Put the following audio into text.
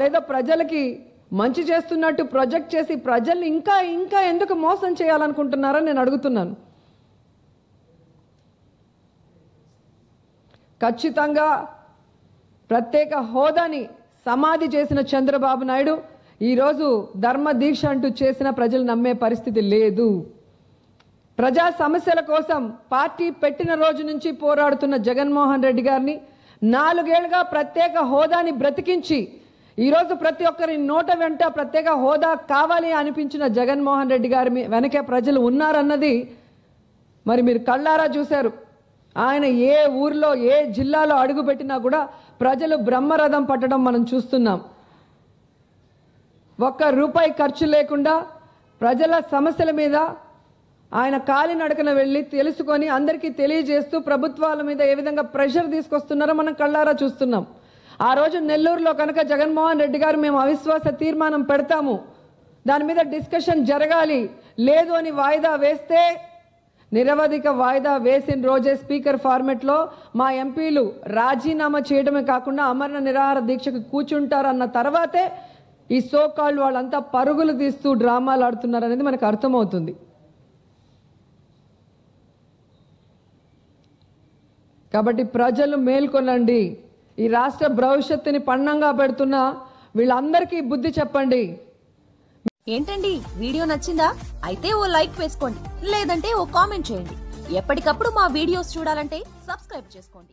లేదా ప్రజలకి మంచి చేస్తున్నట్టు ప్రొజెక్ట్ చేసి ప్రజల్ని ఇంకా ఇంకా ఎందుకు మోసం చేయాలనుకుంటున్నారని నేను అడుగుతున్నాను. ఖచ్చితంగా ప్రత్యేక హోదాని సమాధి చేసిన చంద్రబాబు నాయుడు ఈరోజు ధర్మ దీక్ష అంటూ చేసిన ప్రజలు నమ్మే పరిస్థితి లేదు. ప్రజా సమస్యల కోసం పార్టీ పెట్టిన రోజు నుంచి పోరాడుతున్న జగన్మోహన్ రెడ్డి గారిని నాలుగేళ్ళుగా ప్రత్యేక హోదాని బ్రతికించి ఈరోజు ప్రతి ఒక్కరి నోట వెంట ప్రత్యేక హోదా కావాలి అనిపించిన జగన్మోహన్ రెడ్డి గారి వెనకే ప్రజలు ఉన్నారన్నది మరి మీరు కళ్ళారా చూశారు. ఆయన ఏ ఊర్లో ఏ జిల్లాలో అడుగుపెట్టినా కూడా ప్రజలు బ్రహ్మరథం పట్టడం మనం చూస్తున్నాం. ఒక్క రూపాయి ఖర్చు లేకుండా ప్రజల సమస్యల మీద ఆయన కాలినడకన వెళ్ళి తెలుసుకొని అందరికీ తెలియజేస్తూ ప్రభుత్వాల మీద ఏ విధంగా ప్రెషర్ తీసుకొస్తున్నారో మనం కళ్ళారా చూస్తున్నాం. ఆ రోజు నెల్లూరులో కనుక జగన్మోహన్ రెడ్డి గారు మేము అవిశ్వాస తీర్మానం పెడతాము. దాని మీద డిస్కషన్ జరగాలి. లేదు అని వాయిదా వేస్తే నిరవధిక వాయిదా వేసిన రోజే స్పీకర్ ఫార్మెట్లో మా ఎంపీలు రాజీనామా చేయడమే కాకుండా అమరణ నిరాహార దీక్షకు కూర్చుంటారన్న తర్వాతే ఈ సోకాళ్ళు వాళ్ళంతా పరుగులు తీస్తూ డ్రామాలు ఆడుతున్నారనేది మనకు అర్థమవుతుంది. కాబట్టి ప్రజలు మేల్కొనండి. ఈ రాష్ట్ర భవిష్యత్తుని పన్నంగా పెడుతున్న వీళ్ళందరికీ బుద్ధి చెప్పండి. ఏంటండి? వీడియో నచ్చిందా? అయితే ఓ లైక్ వేసుకోండి. లేదంటే ఓ కామెంట్ చేయండి. ఎప్పటికప్పుడు మా వీడియోస్ చూడాలంటే సబ్స్క్రైబ్ చేసుకోండి.